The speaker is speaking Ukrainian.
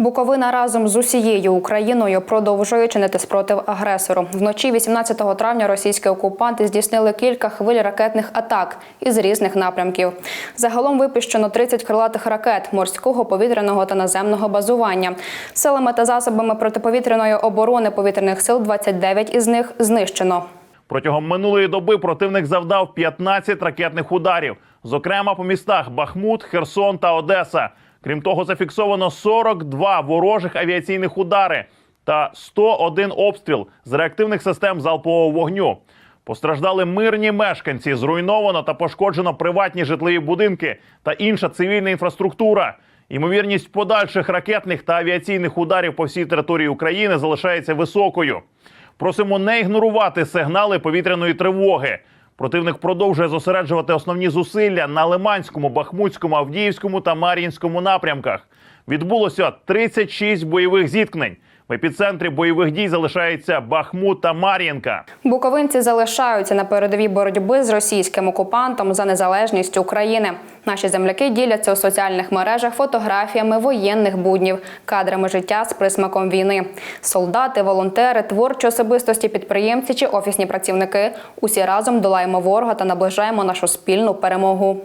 Буковина разом з усією Україною продовжує чинити спротив агресору. Вночі 18 травня російські окупанти здійснили кілька хвиль ракетних атак із різних напрямків. Загалом випущено 30 крилатих ракет морського, повітряного та наземного базування. Силами та засобами протиповітряної оборони повітряних сил 29 із них знищено. Протягом минулої доби противник завдав 15 ракетних ударів, зокрема по містах Бахмут, Херсон та Одеса. Крім того, зафіксовано 42 ворожих авіаційних удари та 101 обстріл з реактивних систем залпового вогню. Постраждали мирні мешканці, зруйновано та пошкоджено приватні житлові будинки та інша цивільна інфраструктура. Ймовірність подальших ракетних та авіаційних ударів по всій території України залишається високою. Просимо не ігнорувати сигнали повітряної тривоги. Противник продовжує зосереджувати основні зусилля на Лиманському, Бахмутському, Авдіївському та Мар'їнському напрямках. Відбулося 36 бойових зіткнень. В епіцентрі бойових дій залишається Бахмут та Мар'їнка. Буковинці залишаються на передовій боротьби з російським окупантом за незалежність України. Наші земляки діляться у соціальних мережах фотографіями воєнних буднів, кадрами життя з присмаком війни. Солдати, волонтери, творчі особистості, підприємці чи офісні працівники усі разом долаємо ворога та наближаємо нашу спільну перемогу.